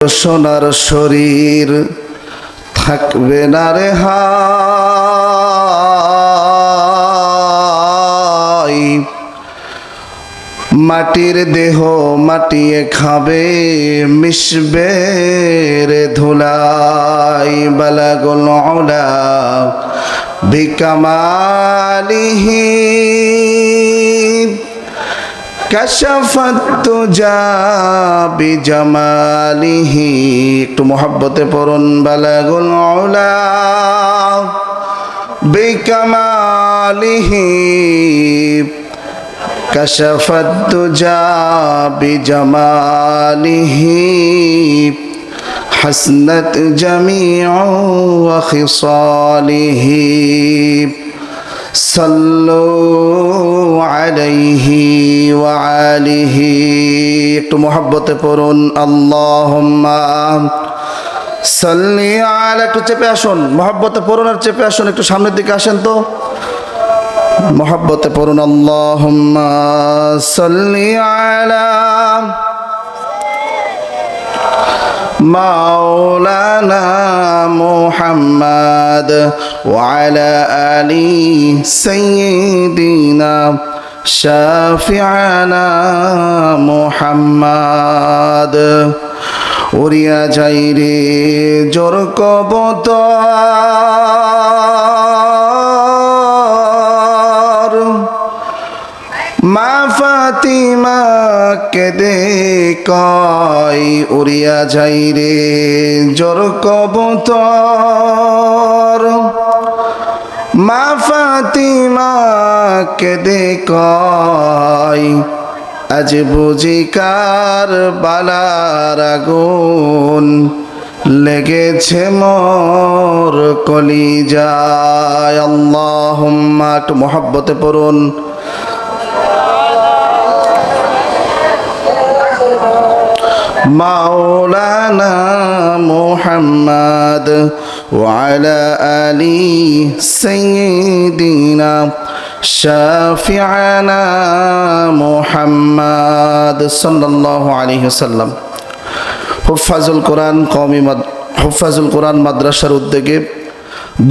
সোনার শরীর থাকবে না রে হাই। মাটির দেহ মাটিয়ে খাবে, মিশবে রে ধুলাই, বালাগুল বিকামালিহি কাশাফাত তুজা বিজামালিহি একটু মোহাব্বতে পড়ুন বালাগুল উলা বিকামালিহি كشف الدجى بجماله حسنت جميع وخصاله صلوا عليه وعاله একটু মহব্বতে পড়ুন আল্লাহুম্মা সাল্লি আলা একটু চেপে আসুন মহব্বতে পড়ুন আর চেপে আসুন একটু সামনের দিকে আসেন তো محبة পড়ুন اللهم صل على মাওলানা মোহাম্মদ ওয়ালা আলী সৈয়দিনা শাফিয়ানা মোহাম্মদ। উড়িয়া যাই রে জোর কবত মা ফাতিমা কেদে কয় উড়িয়া যাই রে জোর কবতর। মা ফাতিমা কেদে কয় আজ বুঝি কার বালার আগুন লেগেছে মোর কলিজায়। আল্লাহুম্মা, একটু মহাব্বতে পড়ুন। মাওলানা মুহাম্মদ وعلى آل سيدنا شافعنا محمد صلى الله عليه وسلم হুফাজুল কোরআন কওমি মাদ হুফাজুল কোরআন মাদ্রাসার উদ্যোগে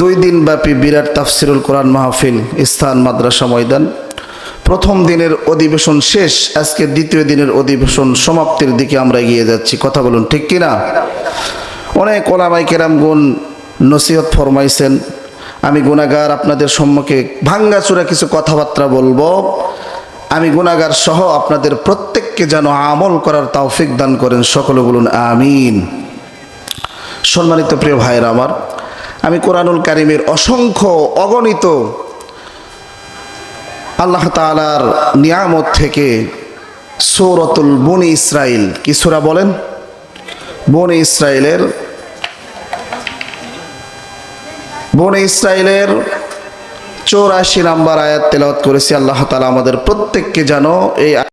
দুই দিন ব্যাপী বিরাট তাফসিরুল কোরআন মাহফিল স্থান মাদ্রাসা ময়দান প্রথম দিনের অধিবেশন শেষ, আজকে দ্বিতীয় দিনের অধিবেশন সমাপ্তির দিকে আমরা এগিয়ে যাচ্ছি। কথা বলুন, ঠিক কিনা? অনেক ওলামাই কেরাম গুণ নসিহত ফরমাইছেন। আমি গুণাগার আপনাদের সম্মুখে ভাঙ্গাচুরা কিছু কথাবার্তা বলব। আমি গুণাগার সহ আপনাদের প্রত্যেককে যেন আমল করার তৌফিক দান করেন, সকলে বলুন আমিন। সম্মানিত প্রিয় ভাইয়ের আমার, আমি কোরআনুল কারিমের অসংখ্য অগণিত আল্লাহ তালার নিয়ামত থেকে সৌরতুল বনি ইসরায়েল কি সুরা বলেন? বনি ইসরায়েলের বনে ইসরায়েলের চৌরাশি নাম্বার আয়াত তেলাওয়াত করেছি। আল্লাহ তালা আমাদের প্রত্যেককে যেন এই